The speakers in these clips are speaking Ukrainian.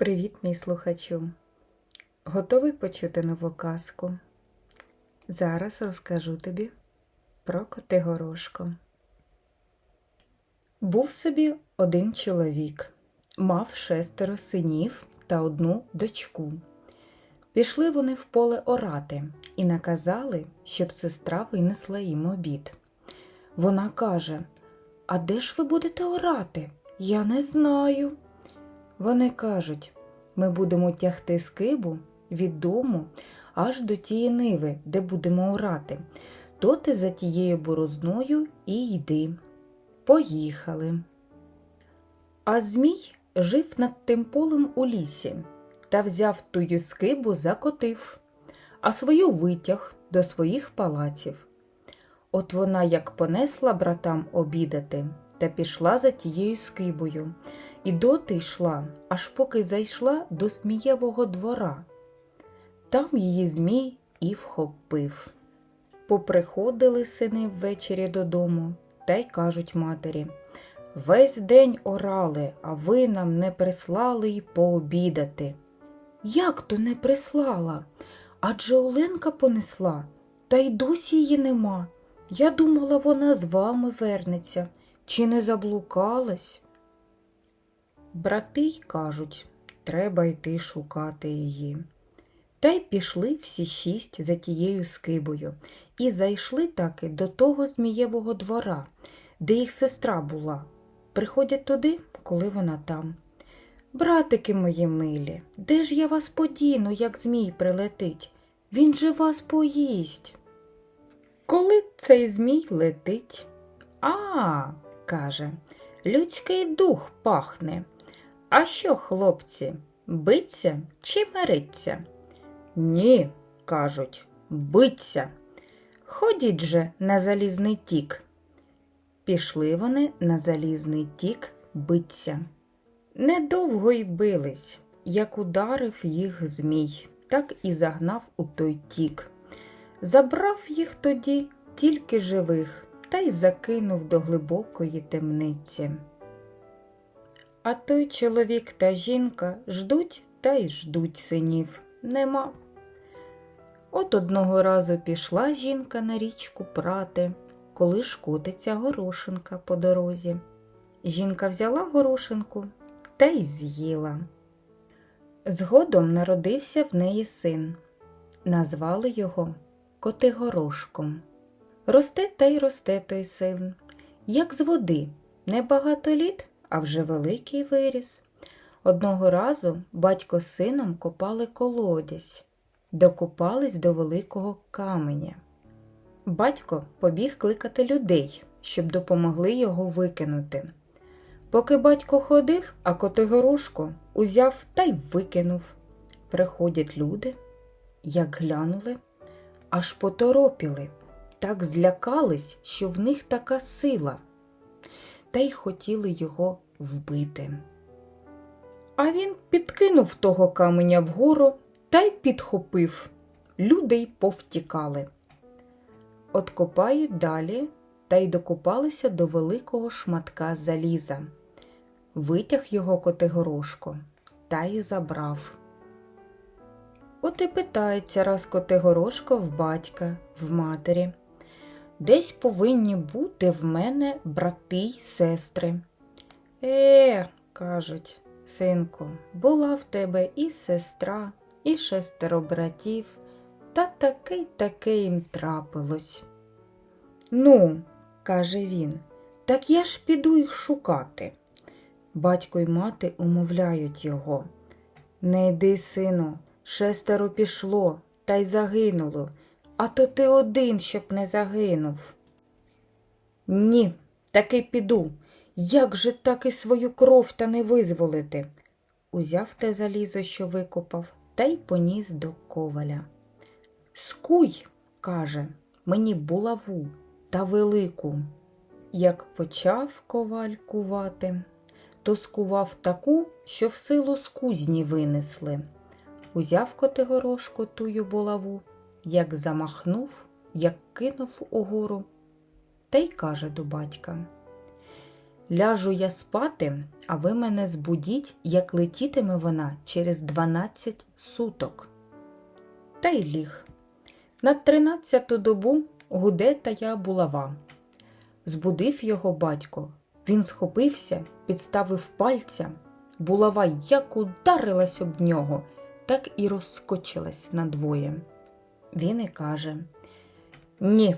Привіт, мій слухачу! Готовий почути нову казку? Зараз розкажу тобі про Котигорошко. Був собі один чоловік, мав шестеро синів та одну дочку. Пішли вони в поле орати і наказали, щоб сестра винесла їм обід. Вона каже: А де ж ви будете орати? Я не знаю. Вони кажуть, ми будемо тягти скибу від дому аж до тієї ниви, де будемо орати. То ти за тією борозною і йди. Поїхали. А Змій жив над тим полем у лісі та взяв тую скибу закотив, а свою витяг до своїх палаців. От вона як понесла братам обідати та пішла за тією скибою, і доти йшла, аж поки зайшла до Змієвого двора. Там її Змій і вхопив. Поприходили сини ввечері додому та й кажуть матері Весь день орали, а ви нам не прислали й пообідати. Як то не прислала? Адже Оленка понесла, та й досі її нема. Я думала, вона з вами вернеться. Чи не заблукалась? Брати й кажуть, треба йти шукати її. Та й пішли всі шість за тією скибою і зайшли таки до того Змієвого двора, де їх сестра була. Приходять туди, коли вона там. Братики мої милі, де ж я вас подіну, як Змій прилетить? Він же вас поїсть. Коли цей Змій летить? А, каже, людський дух пахне. А що, хлопці, биться чи мириться? Ні, кажуть, биться. Ходіть же на залізний тік. Пішли вони на залізний тік биться. Недовго й бились, як ударив їх змій, так і загнав у той тік. Забрав їх тоді тільки живих та й закинув до глибокої темниці. А той чоловік та жінка ждуть та й ждуть синів. Нема. От одного разу пішла жінка на річку прати, коли ж котиться горошинка по дорозі. Жінка взяла горошинку та й з'їла. Згодом народився в неї син. Назвали його Котигорошком. Росте та й росте той син, як з води, небагато літ, а вже великий виріс. Одного разу батько з сином копали колодязь, докопались до великого каменя. Батько побіг кликати людей, щоб допомогли його викинути. Поки батько ходив, а Котигорошко узяв та й викинув. Приходять люди, як глянули, аж поторопіли, так злякались, що в них така сила, та й хотіли його вбити. А він підкинув того каменя вгору та й підхопив. Люди й повтікали. От копають далі та й докопалися до великого шматка заліза. Витяг його Котигорошко та й забрав. От і питається раз Котигорошко в батька, в матері. Десь повинні бути в мене брати й сестри. Е, кажуть, синку, була в тебе і сестра, і шестеро братів, та таке й таке їм трапилось. Ну, каже він, так я ж піду їх шукати. Батько й мати умовляють його. Не йди, сину, шестеро пішло та й загинуло, а то ти один, щоб не загинув. Ні, таки піду. Як же так і свою кров та не визволити? Узяв те залізо, що викопав, та й поніс до коваля. Скуй, каже, мені булаву та велику. Як почав коваль кувати, то скував таку, що в силу з кузні винесли. Узяв Котигорошко тую булаву, як замахнув, як кинув угору, та й каже до батька Ляжу я спати, а ви мене збудіть, як летітиме вона через дванадцять суток. Та й ліг. На тринадцяту добу гуде тая булава. Збудив його батько. Він схопився, підставив пальця. Булава як ударилась об нього, так і розскочилась надвоє. Він і каже: Ні,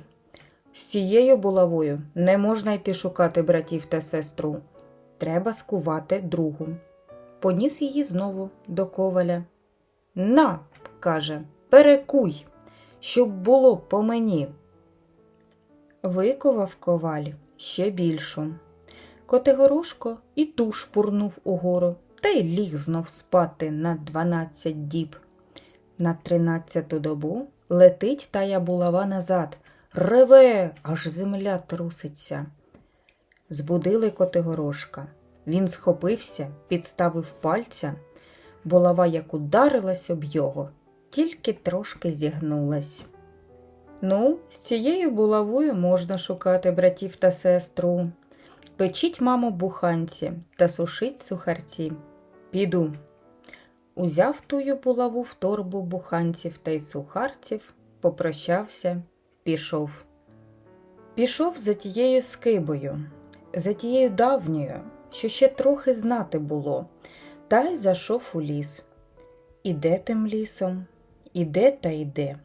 з цією булавою не можна йти шукати братів та сестру. Треба скувати другу. Поніс її знову до коваля. На, каже, перекуй, щоб було по мені. Виковав коваль ще більшу. Котигорошко і ту шпурнув угору, та й ліг знов спати на дванадцять діб. На тринадцяту добу летить тая булава назад, реве, аж земля труситься. Збудили Котигорошка. Він схопився, підставив пальця. Булава як ударилась об його, тільки трошки зігнулась. Ну, з цією булавою можна шукати братів та сестру. Печіть, мамо, буханці та сушить сухарці. Піду. Узяв тую булаву в торбу буханців та й сухарців, попрощався, пішов. Пішов за тією скибою, за тією давньою, що ще трохи знати було, та й зайшов у ліс. Іде тим лісом, іде та йде.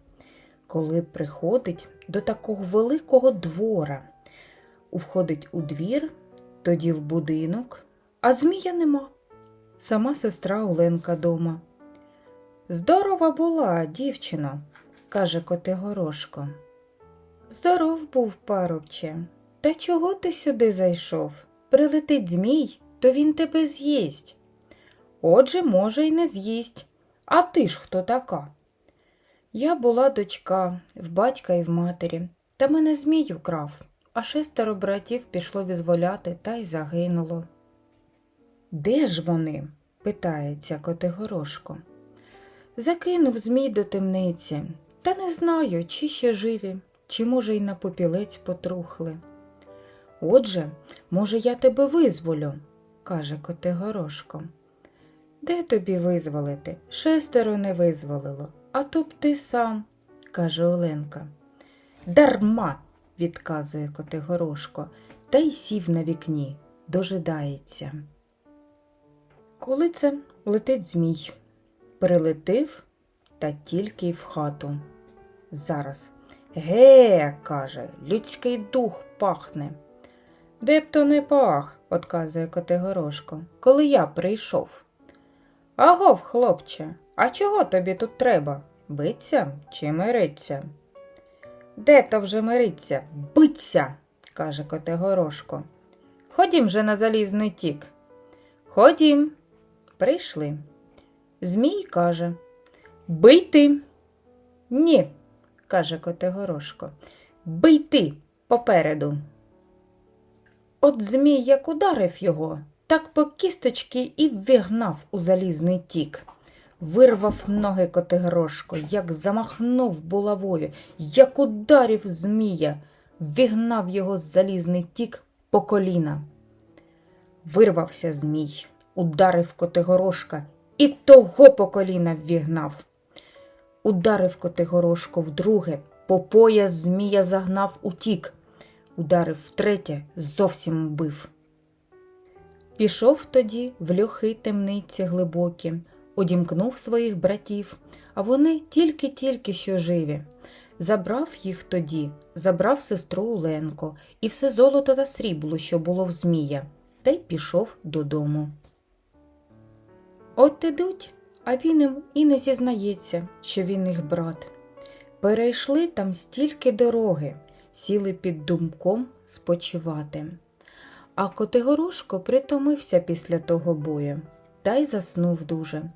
Коли приходить до такого великого двора, входить у двір, тоді в будинок, а змія нема. Сама сестра Оленка дома. Здорова була, дівчино, каже Котигорошко. Здоров був, парубче. Та чого ти сюди зайшов? Прилетить змій, то він тебе з'їсть. Отже, може, й не з'їсть. А ти ж хто така? Я була дочка в батька і в матері, та мене змій украв, а шестеро братів пішло визволяти та й загинуло. Де ж вони? питається Котигорошко. Закинув змій до темниці, та не знаю, чи ще живі, чи, може, й на попілець потрухли. Отже, може, я тебе визволю, каже Котигорошко. Де тобі визволити? Шестеро не визволило, а то б ти сам, каже Оленка. Дарма, відказує Котигорошко, та й сів на вікні, дожидається. Коли це летить змій, прилетив та тільки й в хату. Зараз. Ге, каже, людський дух пахне. Де б то не пах, отказує Котигорошко, коли я прийшов. Агов, хлопче, а чого тобі тут треба? Биться чи мириться? Де то вже мириться? Биться, каже Котигорошко. Ходім же на залізний тік. Ходім. Прийшли. Змій каже Бий ти. Ні, каже Котигорошко. Бий ти попереду. От Змій як ударив його, так по кісточки і ввігнав у залізний тік. Вирвав ноги Котигорошко, як замахнув булавою, як ударів змія, ввігнав його залізний тік по коліна. Вирвався змій, ударив Котигорошка і того по коліна ввігнав. Ударив Котигорошко вдруге, по пояс змія загнав утік. Ударив втретє, зовсім вбив. Пішов тоді в льохи темниці глибокі, одімкнув своїх братів, а вони тільки-тільки що живі. Забрав їх тоді, забрав сестру Оленко і все золото та срібло, що було в Змія, та й пішов додому. От ідуть, а він їм і не зізнається, що він їх брат. Перейшли там стільки дороги, сіли під думком спочивати. А Котигорошко притомився після того бою та й заснув дуже.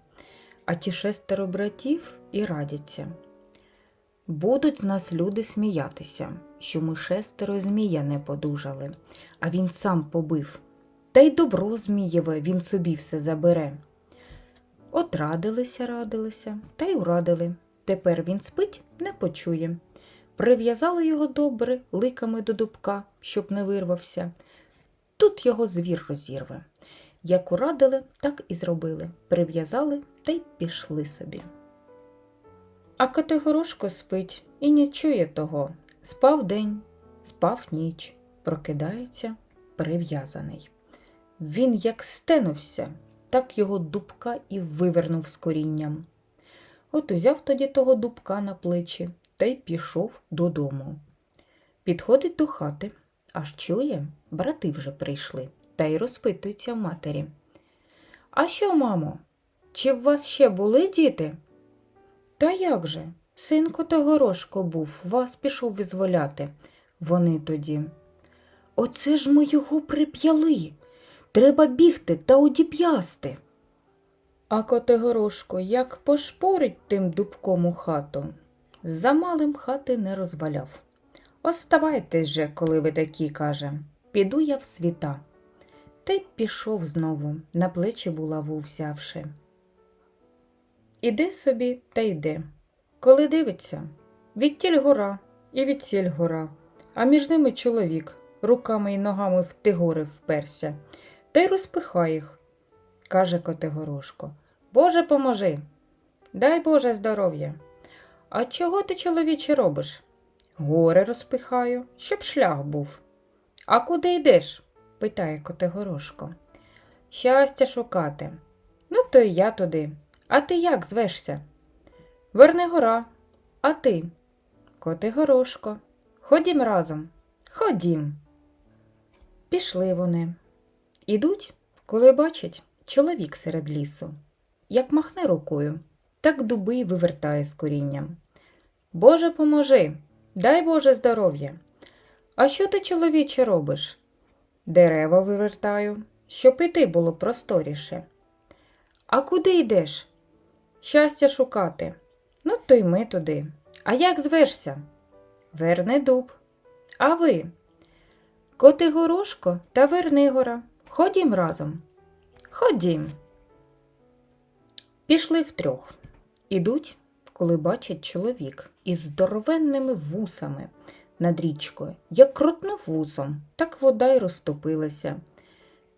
А ті шестеро братів і радяться. Будуть з нас люди сміятися, що ми шестеро змія не подужали, а він сам побив. Та й добро Змієве він собі все забере. От радилися, радилися, та й урадили. Тепер він спить, не почує. Прив'язали його добре ликами до дубка, щоб не вирвався. тут його звір розірве. Як урадили, так і зробили. Прив'язали та й пішли собі. А Котигорошко спить і не чує того. Спав день, спав ніч, прокидається прив'язаний. Він як стенувся, так його дубка і вивернув з корінням. От узяв тоді того дубка на плечі та й пішов додому. Підходить до хати, аж чує, брати вже прийшли, та й розпитується в матері. А що, мамо, чи в вас ще були діти? Та як же? Син Котигорошко був, вас пішов визволяти. Вони тоді. Оце ж ми його прип'яли. Треба бігти та одіп'ясти. А Котигорошко як пошпорить тим дубком у хату. За малим хати не розваляв. Оставайтесь же, коли ви такі, каже, піду я в світа. Та й пішов знову, на плечі булаву взявши. Іде собі та йде. Коли дивиться, відтіль гора і відсіль гора, а між ними чоловік руками й ногами в ті гори вперся, та й розпихає їх, каже Котигорошко. Боже, поможи, дай Боже здоров'я. А чого ти, чоловіче, робиш? Гори розпихаю, щоб шлях був. А куди йдеш? питає Котигорошко. Щастя шукати. Ну, то й я туди. А ти як звешся? Верни гора. А ти? Котигорошко. Ходім разом. Ходім. Пішли вони. Ідуть, коли бачать чоловік серед лісу. Як махне рукою, так дуби й вивертає з корінням. Боже, поможи, дай Боже здоров'я. А що ти, чоловіче, робиш? Дерева вивертаю, щоб іти було просторіше. А куди йдеш? Щастя шукати. Ну, то й ми туди. А як звешся? Верни дуб. А ви? Котигорошко та Вернигора. Ходім разом. Ходім. Пішли втрьох. Ідуть, коли бачать чоловік із здоровенними вусами над річкою. Як крутнув вусом, так вода й розтопилася.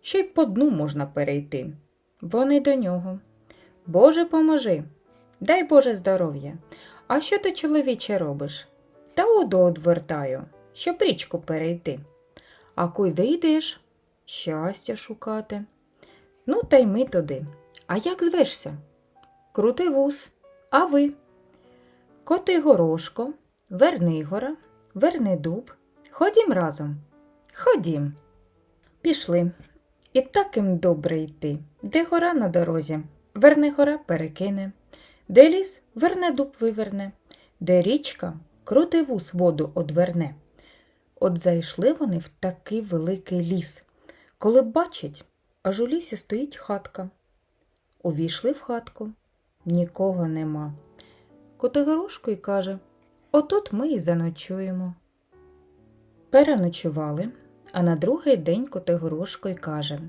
Ще й по дну можна перейти. Вони до нього. Боже, поможи, дай Боже здоров'я. А що ти, чоловіче, робиш? Та воду одвертаю, щоб річку перейти. А куди йдеш? Щастя шукати. Ну, та й ми туди. А як звешся? Крутий вус. А ви? Коти горошко, Вернигора, Вернидуб. Ходім разом. Ходім. Пішли. І так їм добре йти. Де гора на дорозі, Вернигора перекине, де ліс Вернедуб виверне, де річка крутий вус воду одверне. От зайшли вони в такий великий ліс, коли бачать, аж у лісі стоїть хатка. Увійшли в хатку, нікого нема. Котигорошко й каже Отут ми і заночуємо. Переночували, а на другий день Котигорошко й каже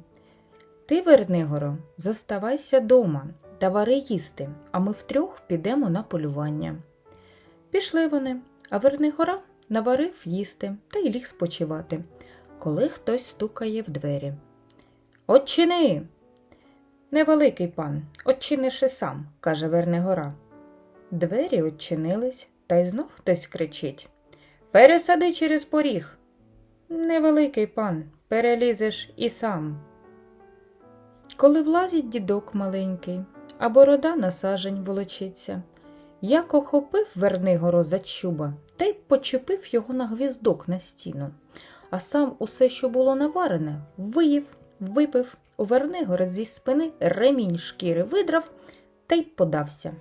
Ти, Вернигоро, зоставайся дома та вари їсти, а ми втрьох підемо на полювання. Пішли вони, а Вернигора наварив їсти та й ліг спочивати, коли хтось стукає в двері. Отчини. Невеликий пан, отчиниши сам, каже Вернигора. Двері odчинились, та й знов хтось кричить Пересади через поріг. Невеликий пан, перелізеш і сам. Коли влазить дідок маленький, а борода на сажень волочиться, як охопив Вернигоро за чуба та й почепив його на гвіздок на стіну, а сам усе, що було наварене, виїв, випив, у Вернигора зі спини ремінь шкіри видрав та й подався.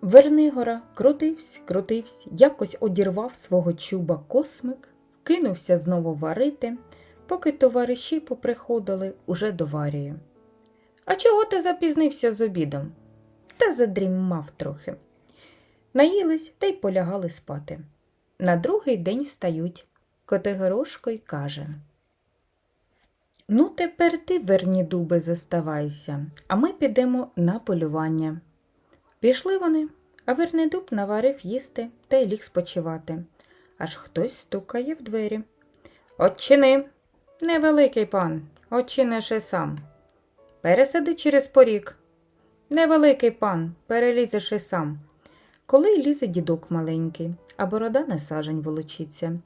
Вернигора крутився, крутився, якось одірвав свого чуба космик, кинувся знову варити, поки товариші поприходили уже до варії. А чого ти запізнився з обідом? Та задрімав трохи. Наїлись та й полягали спати. На другий день встають. Котигорошко й каже Ну, тепер ти, верні дуби, зоставайся, а ми підемо на полювання. Пішли вони, а Вернидуб наварив їсти та й ліг спочивати. Аж хтось стукає в двері. Отчини. Невеликий пан, і сам. Пересади через поріг. Невеликий пан, перелізеш і сам. Коли лізе дідок маленький, а борода на сажень волочиться.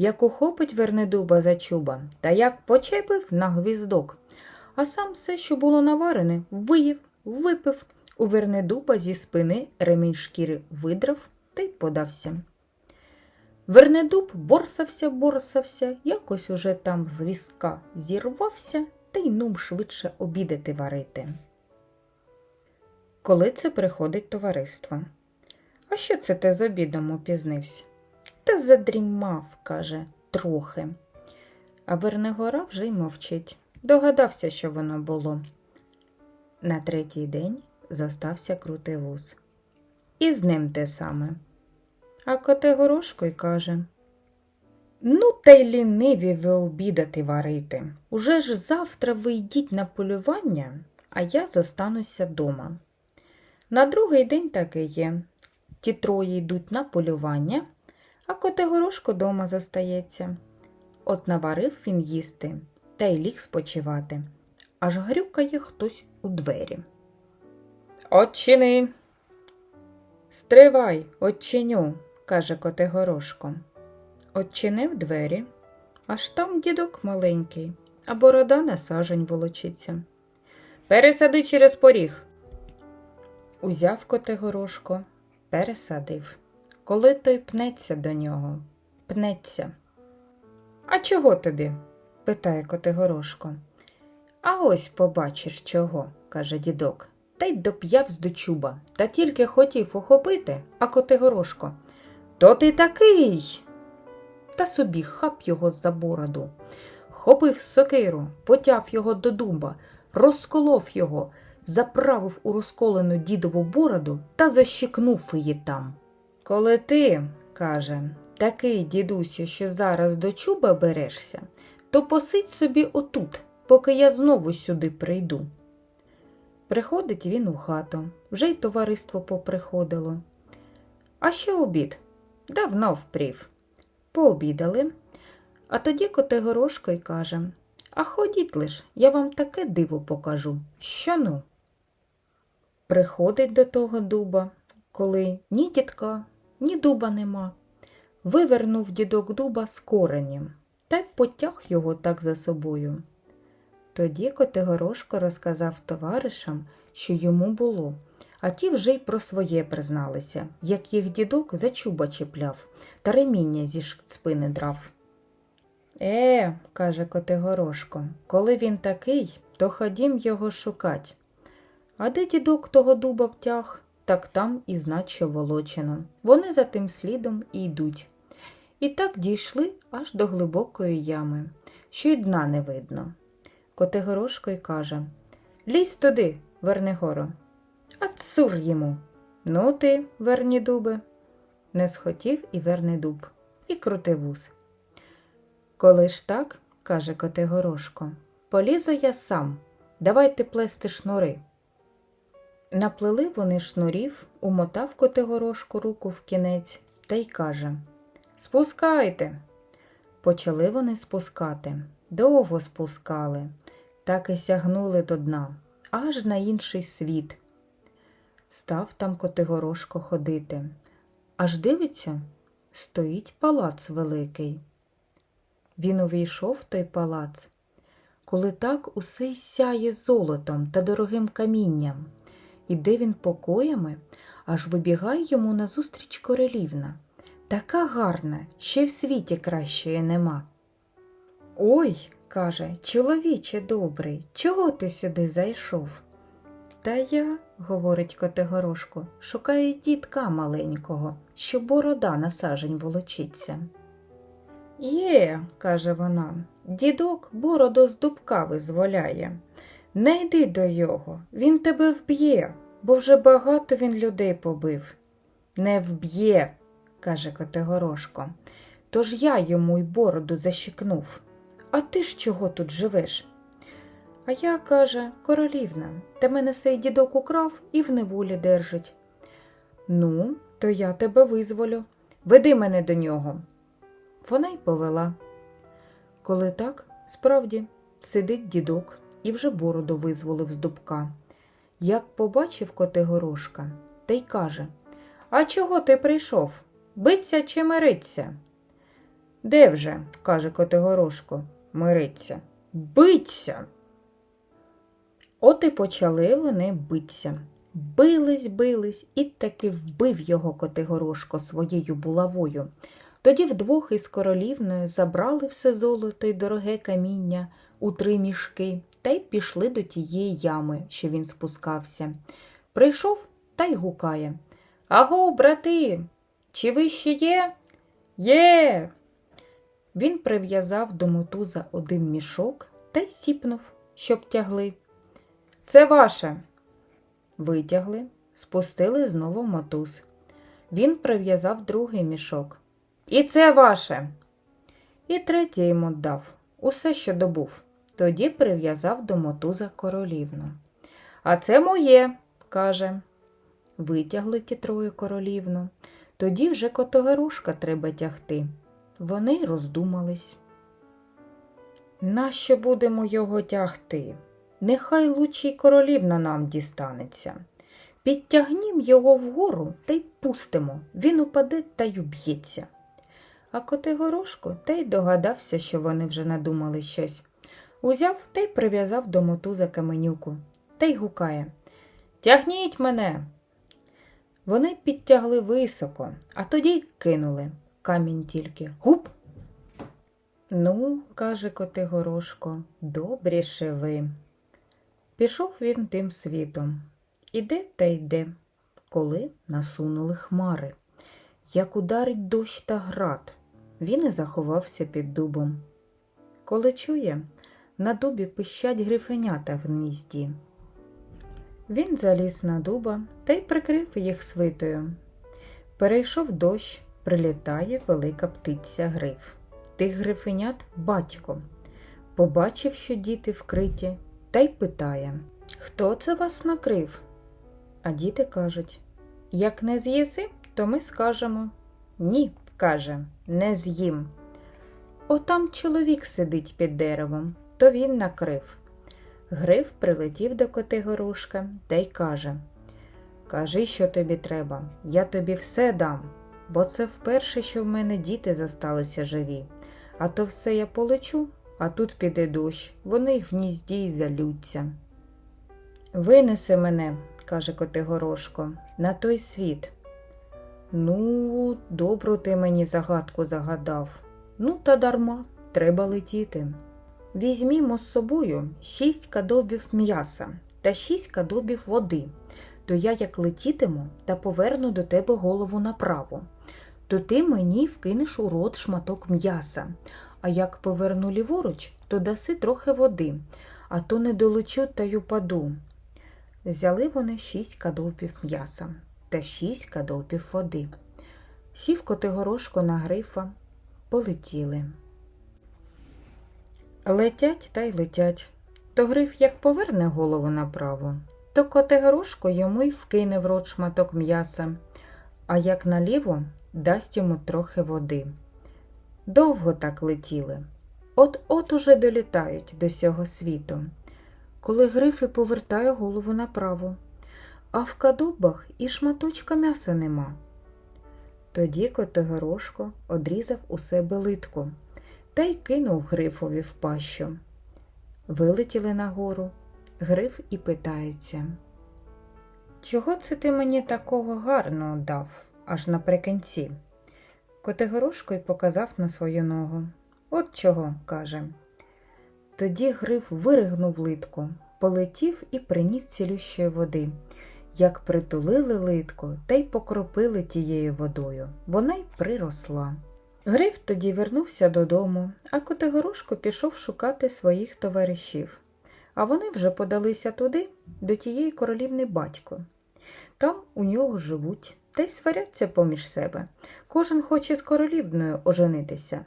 Як ухопить Вернедуба за чуба, та як почепив на гвіздок, а сам все, що було наварене, виїв, випив, у Вернедуба зі спини ремінь шкіри видрав та й подався. Вернедуб борсався, борсався, якось уже там з візка зірвався та й нум швидше обідати варити. Коли це приходить товариство? А що це ти з обідом упізнився? Та задрімав, каже, трохи. А Вернигора вже й мовчить. Догадався, що воно було. На третій день зостався крутий вуз. І з ним те саме. А Котигорошко й каже: Ну, та й ліниві ви обідати варити. Уже ж завтра ви йдіть на полювання, а я зостануся дома. На другий день таки є. Ті троє йдуть на полювання, а Котигорошко дома зостається. От наварив він їсти та й ліг спочивати, аж грюкає хтось у двері. Отчини. Стривай, отчиню, каже Котигорошко. Отчинив двері, аж там дідок маленький, а борода на сажень волочиться. Пересади через поріг. Узяв Котигорошко, пересадив. Коли той пнеться до нього, пнеться. А чого тобі? питає Котигорошко. А ось побачиш чого, каже дідок, та й доп'яв з дочуба, та тільки хотів охопити, а Котигорошко. То ти такий. Та собі хап його за бороду. Хопив сокиру, потяв його до дуба, розколов його, заправив у розколену дідову бороду та защикнув її там. Коли ти, каже, такий дідусю, що зараз до чуба берешся, то посидь собі отут, поки я знову сюди прийду. Приходить він у хату, вже й товариство поприходило. А що обід? Давно впрів. Пообідали. А тоді Котигорошко й каже А ходіть лиш, я вам таке диво покажу. Що ну? Приходить до того дуба, коли ні дідка, ні дуба нема. Вивернув дідок дуба з коренем та й потяг його так за собою. Тоді Котигорошко розказав товаришам, що йому було, а ті вже й про своє призналися, як їх дідок за чуба чіпляв та реміння зі спини драв. Е, каже Котигорошко, коли він такий, то ходім його шукать. А де дідок того дуба втяг, так там і що волочено. Вони за тим слідом і йдуть. І так дійшли аж до глибокої ями, що й дна не видно. Котигорошко й каже Лізь туди, Вернигоро. А цур йому. Ну ти, верні дуби. Не схотів і верний дуб, і крутий вуз. Коли ж так, каже Котигорошко, полізу я сам, давайте плести шнури. Наплели вони шнурів, умотав Котигорошко руку в кінець та й каже Спускайте. Почали вони спускати, довго спускали, так і сягнули до дна, аж на інший світ. Став там Котигорошко ходити. Аж дивиться, стоїть палац великий. Він увійшов в той палац, коли так усе й сяє золотом та дорогим камінням. Іде він покоями, аж вибігає йому назустріч королівна. Така гарна, ще в світі кращої нема. Ой, каже, чоловіче добрий, чого ти сюди зайшов? Та я, говорить Котигорошко, шукаю дітка маленького, що борода на сажень волочиться. Є, каже вона, дідок бороду з дубка визволяє. Не йди до його, він тебе вб'є, бо вже багато він людей побив. Не вб'є, каже Котигорошко. Тож я йому й бороду защикнув. А ти ж чого тут живеш? А я, каже, королівна, та мене сей дідок украв і в неволі держить. Ну, то я тебе визволю. Веди мене до нього. Вона й повела. Коли так, Справді, сидить дідок і вже бороду визволив з дубка. Як побачив Котигорошка, та й каже А чого ти прийшов? Биться чи мириться? Де вже, каже Котигорошко, мириться. Биться. От і почали вони битися. Бились, бились, і таки вбив його Котигорошко своєю булавою. Тоді вдвох із королівною забрали все золото й дороге каміння у три мішки та й пішли до тієї ями, що він спускався. Прийшов та й гукає. Аго, брати, чи ви ще є? Є. Він прив'язав до мотуза один мішок та й сіпнув, щоб тягли. Це ваше. Витягли, спустили знову мотуз. Він прив'язав другий мішок. І це ваше. І третє йому дав усе, що добув. Тоді прив'язав до мотуза королівну. А це моє, каже. Витягли ті троє королівну. Тоді вже котогорушка треба тягти. Вони роздумались. Нащо будемо його тягти? Нехай лучше й королівна нам дістанеться. Підтягнім його вгору та й пустимо. Він упаде та й уб'ється. А Котигорошко та й догадався, що вони вже надумали щось. Узяв та й прив'язав до мотуза каменюку та й гукає Тягніть мене. Вони підтягли високо, а тоді й кинули. Камінь тільки гуп. Ну, каже Котигорошко, добріше ви. Пішов він тим світом. Іде та йде, коли насунули хмари. Як ударить дощ та град, він і заховався під дубом. Коли чує, на дубі пищать грифенята в гнізді. Він заліз на дуба та й прикрив їх свитою. Перейшов дощ, прилітає велика птиця гриф. Тих грифенят батько. Побачив, що діти вкриті, та й питає Хто це вас накрив? А діти кажуть Як не з'їси, то ми скажемо. Ні, каже, не з'їм. Отам чоловік сидить під деревом, то він накрив. Гриф прилетів до Котигорошка та й каже Кажи, що тобі треба, я тобі все дам, бо це вперше, що в мене діти зосталися живі. А то все я полечу, а тут піде дощ, вони в гнізді й залються. Винеси мене, каже Котигорошко, на той світ. Ну, добру ти мені загадку загадав. Ну, та дарма, треба летіти. Візьмімо з собою шість кадобів м'яса та шість кадобів води, то я як летітиму та поверну до тебе голову направо, то ти мені вкинеш у рот шматок м'яса, а як поверну ліворуч, то даси трохи води, а то не долечу та й упаду. Взяли вони шість кадовбів м'яса та шість кадовбів води. Сів Котигорошко на грифа, полетіли. Летять та й летять. То гриф як поверне голову направо, то Котигорошко йому й вкине в рот шматок м'яса, а як наліво дасть йому трохи води. Довго так летіли. От-от уже долітають до сього світу коли гриф і повертає голову направо, а в кадубах і шматочка м'яса нема. Тоді Котигорошко одрізав у себе литку та й кинув грифові в пащу. Вилетіли нагору. Гриф і питається. Чого це ти мені такого гарного дав аж наприкінці? Котигорошко й показав на свою ногу. От чого, каже. Тоді гриф виригнув литку, полетів і приніс цілющої води. Як притулили литку та й покропили тією водою, вона й приросла. Гриф тоді вернувся додому, а Котигорошко пішов шукати своїх товаришів. А вони вже подалися туди, до тієї королівни батько. Там у нього живуть та й сваряться поміж себе. Кожен хоче з королівною оженитися,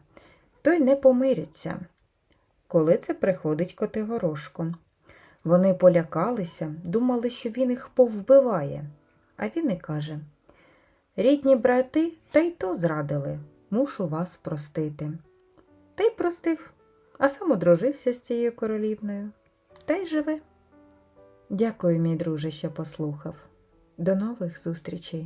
той не помиряться коли це приходить Котигорошко. Вони полякалися, думали, що він їх повбиває. А він і каже Рідні брати, та й то зрадили, мушу вас простити. Та й простив, а сам одружився з цією королівною. Та й живе. Дякую, мій друже, що послухав. До нових зустрічей!